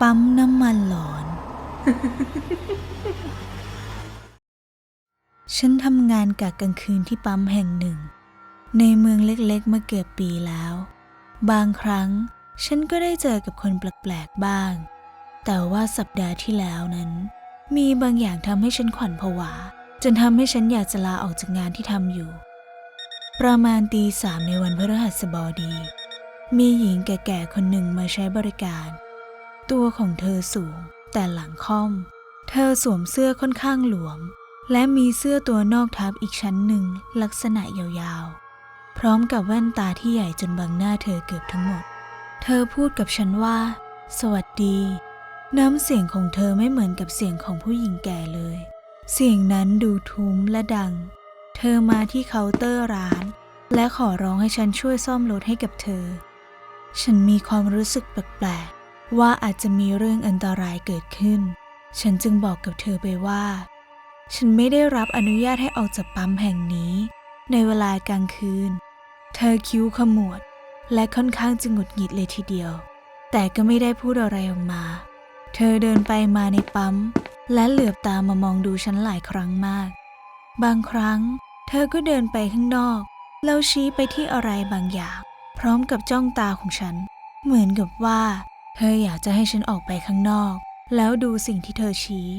ปั๊มน้ำมันหลอน ฉันทำงานกะกลางคืนที่ปั๊มแห่งหนึ่ง ในเมืองเล็กๆมาเกือบปีแล้ว บางครั้งฉันก็ได้เจอกับคนแปลกๆบ้าง แต่ว่าสัปดาห์ที่แล้วนั้น มีบางอย่างทำให้ฉันขวัญผวา จนทำให้ฉันอยากจะลาออกจากงานที่ทำอยู่ ประมาณตีสามในวันพฤหัสบดี มีหญิงแก่ๆคนหนึ่งมาใช้บริการ ตัวของเธอสูง แต่หลังค่อม เธอสวมเสื้อค่อนข้างหลวม และมีเสื้อตัวนอกทับอีกชั้นหนึ่งลักษณะยาวๆ พร้อมกับแว่นตาที่ใหญ่จนบังหน้าเธอเกือบทั้งหมด เธอพูดกับฉันว่า สวัสดี น้ำเสียงของเธอไม่เหมือนกับเสียงของผู้หญิงแก่เลย เสียงนั้นดูทุ้มและดัง เธอมาที่เคาน์เตอร์ร้าน และขอร้องให้ฉันช่วยซ่อมรถให้กับเธอ ฉันมีความรู้สึกแปลกๆ ว่าอาจจะมีเรื่องอันตรายเกิดขึ้น ฉันจึงบอกกับเธอไปว่า ฉันไม่ได้รับอนุญาตให้ออกจากปั๊มแห่งนี้ ในเวลากลางคืน เธอคิ้วขมวด และค่อนข้างจะหงุดหงิดเลยทีเดียว แต่ก็ไม่ได้พูดอะไรออกมา เธอเดินไปมาในปั๊ม และเหลือบตามามองดูฉันหลายครั้งมาก บางครั้ง เธอก็เดินไปข้างนอกแล้วชี้ไปที่อะไรบางอย่าง พร้อมกับจ้องตาของฉัน เหมือนกับว่า เธออยากจะให้ฉันออกไปข้างนอก แล้วดูสิ่งที่เธอชี้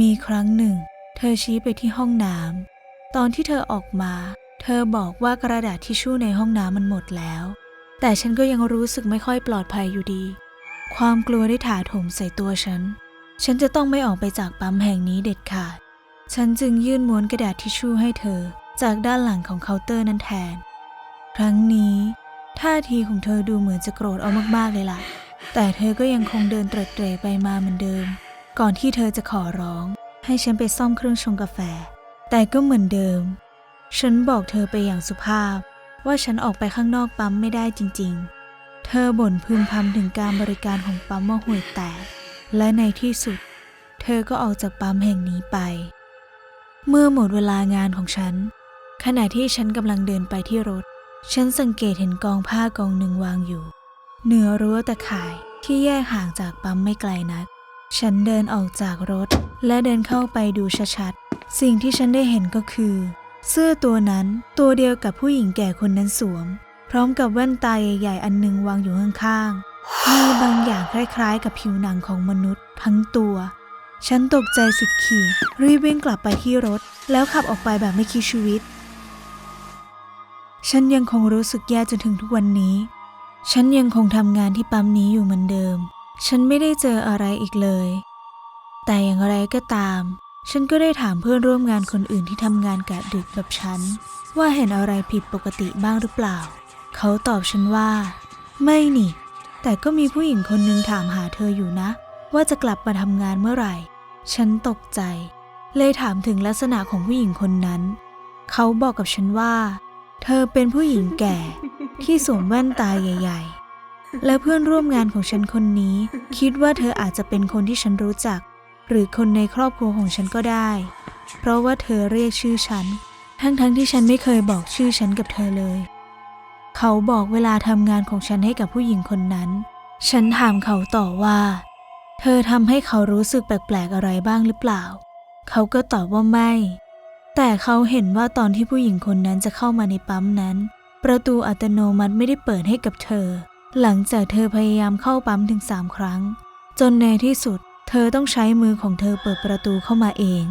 มีครั้งหนึ่ง เธอชี้ไปที่ห้องน้ำ ตอนที่เธอออกมา เธอบอกว่ากระดาษทิชชู่ในห้องน้ำมันหมดแล้ว แต่ฉันก็ยังรู้สึกไม่ค่อยปลอดภัยอยู่ดี ความกลัวได้ถาโถมใส่ตัวฉัน ฉันจะต้องไม่ออกไปจากปั๊มแห่งนี้เด็ดขาด ฉันจึงยื่นม้วนกระดาษทิชชู่ให้เธอ จากด้านหลังของเคาน์เตอร์นั้นแทน ครั้งนี้ ท่าทีของเธอดูเหมือนจะโกรธเอามากๆเลยล่ะ แต่เธอก็ยังคงเดินเตร็ดเตร่ไปมาเหมือนเดิม ก่อนที่เธอจะขอร้อง ให้ฉันไปซ่อมเครื่องชงกาแฟ แต่ก็เหมือนเดิม ฉันบอกเธอไปอย่างสุภาพ ว่าฉันออกไปข้างนอกปั๊มไม่ได้จริง ๆ เธอบ่นพึมพำถึงการบริการของปั๊มว่าห่วยแตก และในที่สุด เธอก็ออกจากปั๊มแห่งนี้ไป เมื่อหมดเวลางานของฉัน ขณะที่ฉันกำลังเดินไปที่รถ ฉันสังเกตเห็นกองผ้ากองหนึ่งวางอยู่ เหนือรั้วตะข่ายที่แยกห่างจากปั๊มไม่ไกลนัก ฉันเดินออกจากรถ และเดินเข้าไปดูชัดๆ สิ่งที่ฉันได้เห็นก็คือ เสื้อตัวนั้นตัวเดียวกับผู้หญิงแก่คนนั้นสวม พร้อมกับแว่นตาใหญ่ ๆ อันหนึ่งวางอยู่ข้างๆ มีบางอย่างคล้ายๆ กับผิวหนังของมนุษย์ ทั้งตัว ฉันตกใจสุดขีดรีบวิ่งกลับไปที่รถ แล้วขับออกไปแบบไม่คิดชีวิต ฉันยังคงรู้สึกแย่จนถึงทุกวันนี้ ฉันยังคงทำงานที่ปั๊มนี้อยู่เหมือนเดิม ฉันไม่ได้เจออะไรอีกเลย แต่อย่างไรก็ตาม ฉันก็ได้ถามเพื่อนร่วมงานคนอื่นที่ทำงานกะดึกแบบฉัน ว่าเห็นอะไรผิดปกติบ้างหรือเปล่า เขาตอบฉันว่า ไม่นี่ แต่ก็มีผู้หญิงคนนึงถามหาเธออยู่นะ ว่าจะกลับมาทำงานเมื่อไหร่ ฉันตกใจ เลยถามถึงลักษณะของผู้หญิงคนนั้น เขาบอกกับฉันว่า เธอเป็นผู้หญิงแก่ที่สวมแว่นตาใหญ่ ๆ และเพื่อนร่วมงานของฉันคนนี้ คิดว่าเธออาจจะเป็นคนที่ฉันรู้จัก หรือคนในครอบครัวของฉันก็ได้ เพราะว่าเธอเรียกชื่อฉัน ทั้งๆที่ฉันไม่เคยบอกชื่อฉันกับเธอเลย เขาบอกเวลาทำงานของฉันให้กับผู้หญิงคนนั้น ฉันถามเขาต่อว่า เธอทำให้เขารู้สึกแปลกๆอะไรบ้างหรือเปล่า เขาก็ตอบว่าไม่ แต่เขาเห็นว่าตอนที่ผู้หญิงคนนั้นจะเข้ามาในปั๊มนั้น ประตูอัตโนมัติไม่ได้เปิดให้กับเธอ หลังจากเธอพยายามเข้าปั๊มถึงสามครั้ง จนในที่สุด เธอต้องใช้มือของเธอเปิดประตูเข้ามาเอง